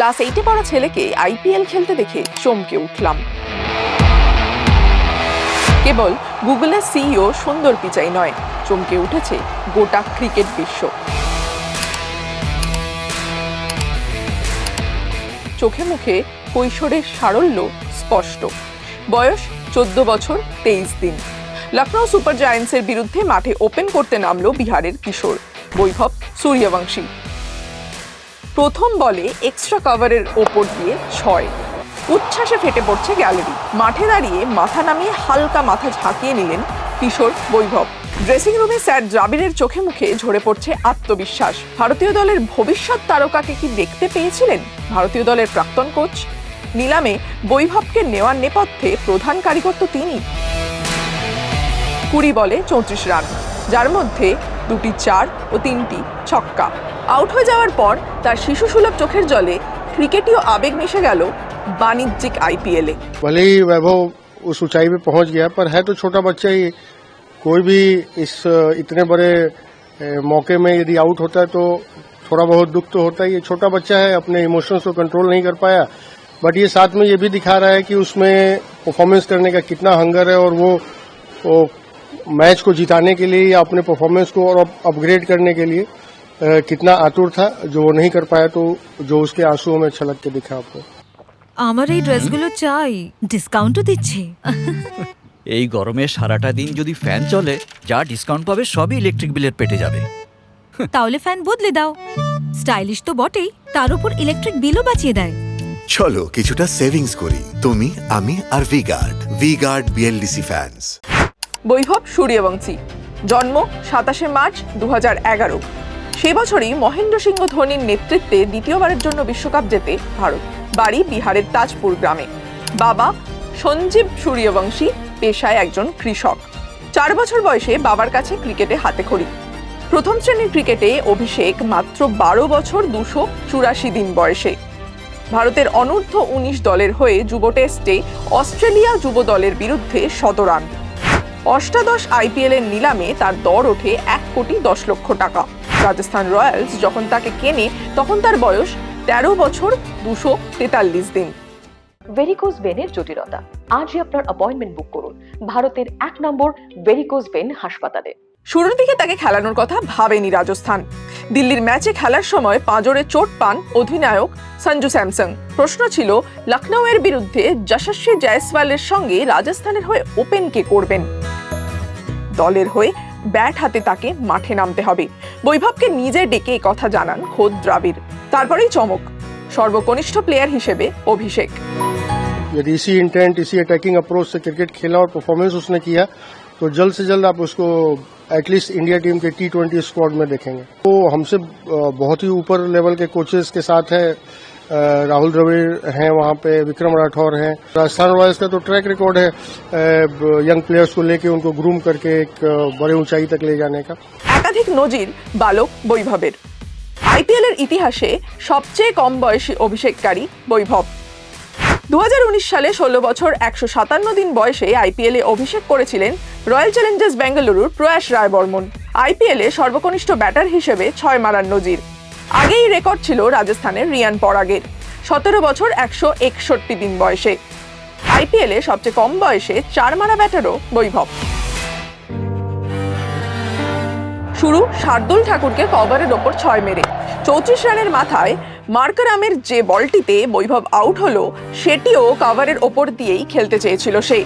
Class এইটে পড়া ছেলেকে আইপিএল খেলতে দেখে চমকে উঠলাম। কেবল গুগলের সিইও সুন্দর পিচাই নয়, চমকে উঠেছে গোটা ক্রিকেট বিশ্ব। চোখে মুখে কৈশোরের সারল্য স্পষ্ট। বয়স চোদ্দ বছর তেইশ দিন। লখনৌ সুপার জায়ান্টসের বিরুদ্ধে মাঠে ওপেন করতে নামলো বিহারের কিশোর। বৈভব সূর্যবংশী। প্রথম বলে এক্সট্রা কভারের ওপর দিয়ে ছয়। উচ্ছ্বাসে ফেটে পড়ছে গ্যালারি মাঠে দাঁড়িয়ে মাথা নামিয়ে হালকা মাথা ঝাঁকিয়ে নিলেন কিশোর বৈভব। ড্রেসিং রুমে স্যার দ্রাবিড়ের চোখে মুখে ঝরে পড়ছে আত্মবিশ্বাস। ভারতীয় দলের ভবিষ্যৎ তারকাকে কি দেখতে পেয়েছিলেন? ভারতীয় দলের প্রাক্তন কোচ নিলামে বৈভবকে নেওয়ার নেপথ্যে প্রধান কারিগর তো তিনি। কুড়ি বলে চৌত্রিশ রান। যার মধ্যে দুটি চার ও তিনটি ছক্কা। আউট হয়ে যাওয়ার পর তার শিশুসুলভ চোখের জলে ক্রিকেটীয় আবেগ মিশে গেল বাণিজ্যিক আইপিএলে भले ही वैभव उस ऊंचाई पे पहुंच गया पर है तो छोटा बच्चा ही कोई भी इस अ, इतने बड़े अ, मौके में यदि आउट होता है तो थोड़ा बहुत दुख तो होता ही है छोटा बच्चा है अपने इमोशंस को कंट्रोल नहीं कर पाया बट ये साथ में ये भी दिखा रहा है कि उसमें परफॉर्मेंस करने का कितना हंगर है और वो, वो मैच को जिताने के लिए या अपने परफॉर्मेंस को और अपग्रेड करने के लिए अ, कितना आतुर था जो वो नहीं कर पाया तो जो उसके आंसुओं में छलक के दिखा आपको আমার এই ড্রেসগুলো চাই ডিসকাউন্টও দিচ্ছে এই গরমে সারাটা দিন যদি ফ্যান চলে যা ডিসকাউন্ট পাবে সবই ইলেকট্রিক বিলের পেটে যাবে তাহলে ফ্যান বদলে দাও স্টাইলিশ তো বটেই তার উপর ইলেকট্রিক বিলও বাঁচিয়ে দেয় চলো কিছুটা সেভিংস করি তুমি আমি আর V guard V guard BLDC fans Vaibhav Suryavanshi জন্ম সাতাশে মার্চ দু এগারো সেই বছরই মহেন্দ্র সিংহ ধোনির নেতৃত্বে দ্বিতীয়বারের জন্য বিশ্বকাপ জেতে ভারত, বাড়ি বিহারের তাজপুর গ্রামে। বাবা সঞ্জীব সূর্যবংশী পেশায় একজন কৃষক। চার বছর বয়সে বাবার কাছে ক্রিকেটে হাতে খড়ি প্রথম শ্রেণির ক্রিকেটে অভিষেক মাত্র বারো বছর দুশো চুরাশি দিন বয়সে। ভারতের অনূর্ধ্ব উনিশ দলের হয়ে যুব টেস্টে অস্ট্রেলিয়া যুব দলের বিরুদ্ধে শতরান অষ্টাদশ আইপিএলের নিলামে তার দর ওঠে এক কোটি দশ লক্ষ টাকা। রাজস্থান রয়্যালস যখন তাকে কেনে তখন তার বয়স তেরো বছর দুশো তেতাল্লিশ দিন। ভেরিকোজ ভেনের জটিলতা। আজই আপনার অ্যাপয়েন্টমেন্ট বুক করুন। ভারতের এক নম্বর ভেরিকোজ ভেন হাসপাতালে। শুরুর দিকে তাকে খেলানোর কথা ভাবেনি রাজস্থান। দিল্লির ম্যাচে খেলার সময় পাঁজরে চোট পান অধিনায়ক সঞ্জু স্যামসং প্রশ্ন ছিল লখনৌয়ের বিরুদ্ধে যশস্বী জয়সওয়ালের সঙ্গে রাজস্থানের হয়ে ওপেন কে করবেন? দলের হয়ে ব্যাট হাতে তাকে মাঠে নামতে হবে বৈভবকে নিজে ডেকে এ কথা জানান খোদ দ্রাবিড় তারপরেই চমক সর্বকনিষ্ঠ প্লেয়ার হিসেবে অভিষেক यदि इसी इंटेंट इसी अटैकिंग अप्रोच से क्रिकेट खेला और परफॉर्मेंस उसने किया तो जल्द से जल्द आप उसको एटलीस्ट इंडिया टीम के टी ट्वेंटी स्क्वाड में देखेंगे वो हमसे अ, बहुत ही ऊपर लेवल के कोचेस के साथ है अ, राहुल द्रविड़ हैं वहाँ पे विक्रम राठौर हैं राजस्थान रॉयल्स का तो ट्रैक रिकॉर्ड है यंग प्लेयर्स को लेके उनको ग्रूम करके एक अ, बड़े ऊंचाई तक ले जाने का একাধিক নজির বালক বৈভবের আইপিএল এর ইতিহাসে সবচেয়ে কম বয়সী অভিষেককারী বৈভব দু সালে ষোলো বছর একশো সাতান্ন দিন বয়সে আইপিএল এ অভিষেক করেছিলেন রয়্যাল চ্যালেঞ্জার্স বেঙ্গালুরুর প্রয়াস রায় বর্মন আইপিএল এ সর্বকনিষ্ঠ ব্যাটার হিসেবে ছয় মারার নজির আগেই রেকর্ড ছিল রাজস্থানের রিয়ান পরাগের সতেরো বছর একশো একষট্টি দিন বয়সে। আইপিএল সবচেয়ে কম বয়সে চার মারা ব্যাটারও বৈভব। শুরু শার্দুল ঠাকুরকে কভারের ওপর ছয় মেরে। চৌত্রিশ রানের মাথায় মার্কারামের যে বলটিতে বৈভব আউট হলো, সেটিও কভারের ওপর দিয়েই খেলতে চেয়েছিল সে।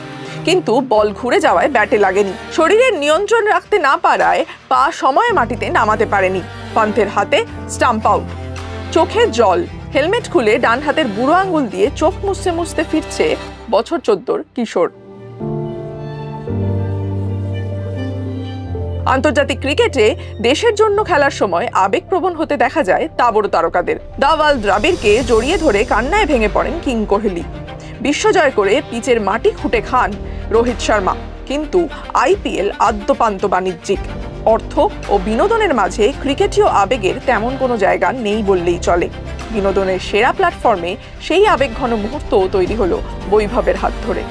কিন্তু বল ঘুরে যাওয়ায় ব্যাটে লাগেনি। শরীরের নিয়ন্ত্রণ রাখতে না পারায় পা সময়ে মাটিতে নামাতে পারেনি। পান্থের হাতে স্টাম্প আউট চোখে জল। হেলমেট খুলে ডান হাতের বুড়ো আঙ্গুল দিয়ে চোখ মুছতে মুছতে ফিরছে বছর চোদ্দোর কিশোর। আন্তর্জাতিক ক্রিকেটে দেশের জন্য খেলার সময় আবেগপ্রবণ হতে দেখা যায় তাবড় তারকাদের। দাওয়াল দ্রাবিড়কে জড়িয়ে ধরে কান্নায় ভেঙে পড়েন কিং কোহলি। বিশ্বজয় করে পিচের মাটি খুঁটে খান রোহিত শর্মা। কিন্তু আইপিএল আদ্যপান্ত বাণিজ্যিক। অর্থ ও বিনোদনের মাঝে ক্রিকেটীয় আবেগের তেমন কোনো জায়গা নেই বললেই চলে। বিনোদনের সেরা প্ল্যাটফর্মে সেই আবেগঘন মুহূর্তও তৈরি হলো বৈভবের হাত ধরে।